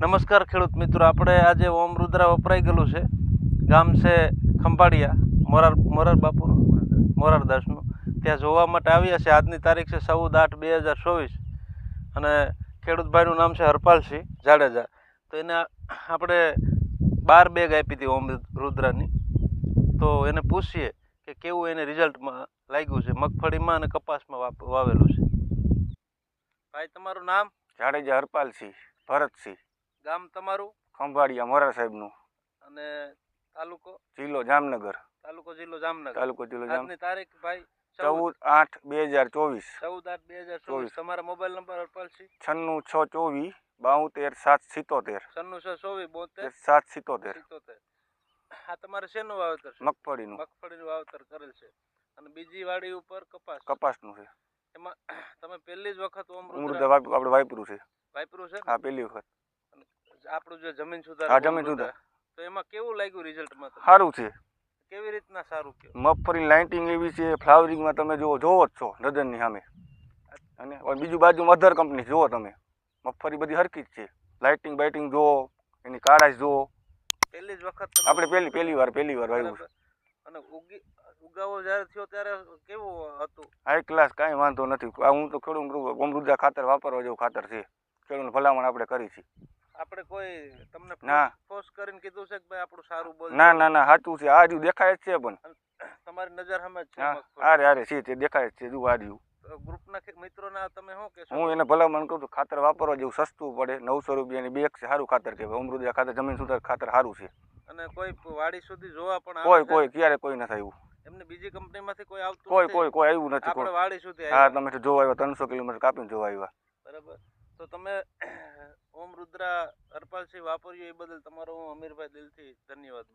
નમસ્કાર ખેડૂત મિત્રો, આપણે આજે ઓમ રુદ્રા વપરાઈ ગયેલું છે. ગામ છે ખંભાળિયા, મોરાર મોરાર બાપુનું મોરારદાસનું ત્યાં જોવા માટે આવ્યા છે આજની તારીખ છે ચૌદ આઠ બે હજાર ચોવીસ. અને ખેડૂતભાઈનું નામ છે હરપાલસિંહ જાડેજા. તો એને આપણે બાર બેગ આપી હતી ઓમ રુદ્રાની. તો એને પૂછીએ કે કેવું એને રિઝલ્ટમાં લાગ્યું છે. મગફળીમાં અને કપાસમાં વાવેલું છે. ભાઈ, તમારું નામ? જાડેજા હરપાલસિંહ, ભરતસિંહ. ગામ તમારું? ખંભાળિયા મોરા સાહેબનું. અને તાલુકો? જિલ્લો જામનગર. તાલુકો જિલ્લો જામનગર. તાલુકો જિલ્લો જામનગર તારીખ ભાઈ? ચૌદ. આઠ બે હજાર ચોવીસ. ચૌદ આઠ બે હજાર ચોવીસ. તમારા મોબાઈલ નંબર અડપાલસી છન્નું છ ચોવીસ બાઉતેર સાત સિત્તોતેર. સન્નું છ ચોવીસ બોતેર સાત સિત્તોતેર. સિત્તોતેર. આ તમારે શેનું વાવેતર છે? મગફળીનું. મગફળીનું વાવેતર કરેલ છે. અને બીજી વાડી ઉપર કપાસ. કપાસનું છે. એમાં તમે પહેલી જ વખત રુદ્ર આપણે વાપર્યું છે. વાપર્યું છે હા પહેલી વખત. આપણું જે જમીન સુધાર આ જમીન સુધાર. તો એમાં કેવું લાગ્યું રિઝલ્ટમાં સારું છે. કેવી રીતના સારું કે મગફળી લાઇટિંગ એવી છે ફ્લાવરિંગમાં તમે જુઓ જોવો જ છો નજરની સામે. અને બીજું બાજુ અધર કંપની જુઓ તમે. મગફળી બધી હરકી જ છે. લાઇટિંગ બાઇટિંગ જોવો એની કાળાશ જુઓ. પહેલી જ વખત આપણે પહેલી પહેલી વાર પહેલી વાર વાવ્યું છે. અને ઉગી ઉગાવો જ્યારે થયો ત્યારે કેવું હતું? હાઈ ક્લાસ કાંઈ વાંધો નથી. આ હું તો ખેડૂત અમૃદા ખાતર વાપરવા જેવું ખાતર છે. ખેડૂત ભલામણ આપણે કરી છે. આપણે કોઈ તમને ના. ફોર્સ કરીને કીધું છે કે ભાઈ આપણું સારું બોલ ના ના ના સાચું છે. આ રહ્યું દેખાય છે પણ. તમારી નજર સામે છે અરે અરે છે તે દેખાય છે. જુઓ આ રહ્યું. ગ્રુપના કે મિત્રોના તમે શું કહેશો? હું એને ભલામણ કરું છું ખાતર વાપરવા જેવું સસ્તું પડે. નવસો રૂપિયાની બેગ છે સારું ખાતર કહેવાય. અમૃતા ખાતર જમીન સુધાર ખાતર સારું છે. અને કોઈ વાડી સુધી જોવા પણ કોઈ કોઈ ક્યારે કોઈ નથી આવ્યું. એમને બીજી કંપનીમાંથી કોઈ આવતું કોઈ કોઈ કોઈ આવ્યું નથી આપણે વાડી સુધી હા તમે જોવા આવ્યા ત્રણસો કિલોમીટર કાપીને જોવા આવ્યા. બરાબર. તો તમે ઓમ રુદ્રા હરપાલસિંહ વાપર્યું એ બદલ તમારો હું અમીરભાઈ દિલથી ધન્યવાદ.